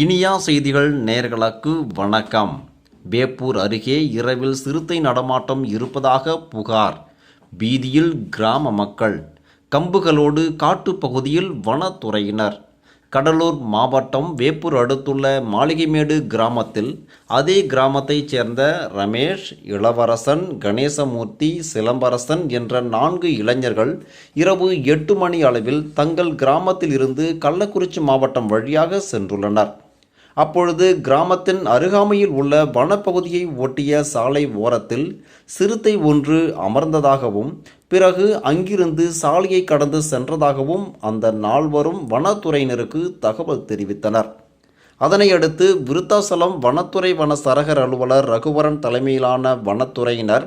இனியா செய்திகள் நேர்களுக்கு வணக்கம். வேப்பூர் அருகே இரவில் சிறுத்தை நடமாட்டம் இருப்பதாக புகார். பீதியில் கிராம மக்கள். கம்புகளோடு காட்டுப்பகுதியில் வனத்துறையினர். கடலூர் மாவட்டம் வேப்பூர் அடுத்துள்ள மாளிகைமேடு கிராமத்தில் அதே கிராமத்தைச் சேர்ந்த ரமேஷ் இளவரசன் கணேசமூர்த்தி சிலம்பரசன் என்ற நான்கு இளைஞர்கள் இரவு எட்டு மணி அளவில் தங்கள் கிராமத்தில் இருந்து கள்ளக்குறிச்சி மாவட்டம் வழியாக சென்றுள்ளனர். அப்பொழுது கிராமத்தின் அருகாமையில் உள்ள வனப்பகுதியை ஒட்டிய சாலை ஓரத்தில் சிறுத்தை ஒன்று அமர்ந்ததாகவும் பிறகு அங்கிருந்து சாலையை கடந்து சென்றதாகவும் அந்த நால்வரும் வனத்துறையினருக்கு தகவல் தெரிவித்தனர். அதனையடுத்து விருத்தாசலம் வனத்துறை வன சரகர் அலுவலர் ரகுவரன் தலைமையிலான வனத்துறையினர்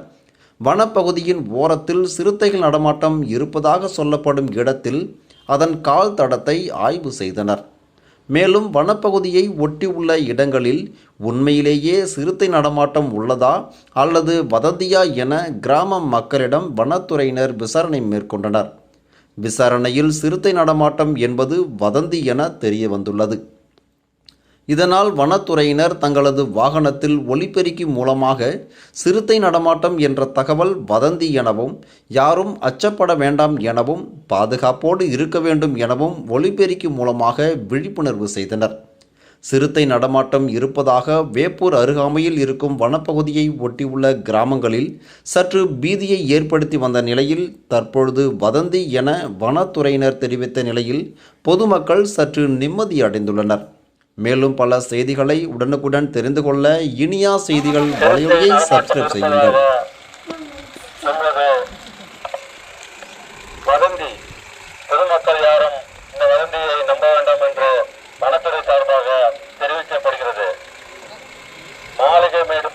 வனப்பகுதியின் ஓரத்தில் சிறுத்தைகள் நடமாட்டம் இருப்பதாக சொல்லப்படும் இடத்தில் அதன் கால் தடத்தை ஆய்வு செய்தனர். மேலும் வனப்பகுதியை ஒட்டியுள்ள இடங்களில் உண்மையிலேயே சிறுத்தை நடமாட்டம் உள்ளதா அல்லது வதந்தியா என கிராம மக்களிடம் வனத்துறையினர் விசாரணை மேற்கொண்டனர். விசாரணையில் சிறுத்தை நடமாட்டம் என்பது வதந்தி என தெரிய வந்துள்ளது இதனால் வனத்துறையினர் தங்களது வாகனத்தில் ஒலிபெருக்கி மூலமாக சிறுத்தை நடமாட்டம் என்ற தகவல் வதந்தி எனவும் யாரும் அச்சப்பட வேண்டாம் எனவும் பாதுகாப்போடு இருக்க வேண்டும் எனவும் ஒலிபெருக்கி மூலமாக விழிப்புணர்வு செய்தனர். சிறுத்தை நடமாட்டம் இருப்பதாக வேப்பூர் அருகாமையில் இருக்கும் வனப்பகுதியை ஒட்டியுள்ள கிராமங்களில் சற்று பீதியை ஏற்படுத்தி வந்த நிலையில் தற்பொழுது வதந்தி என வனத்துறையினர் தெரிவித்த நிலையில் பொதுமக்கள் சற்று நிம்மதி அடைந்துள்ளனர். மேலும் பல செய்திகளை உடனுக்குடன் தெரிந்து கொள்ள இனியா செய்திகள் வலையொலியை சப்ஸ்கிரைப் செய்யுங்கள். வதந்தி பொதுமக்கள் யாரும் இந்த வதந்தியை நம்ப வேண்டாம் என்று வனத்துறை சார்பாக தெரிவிக்கப்படுகிறது. மாளிகைமேடு பகுதியில்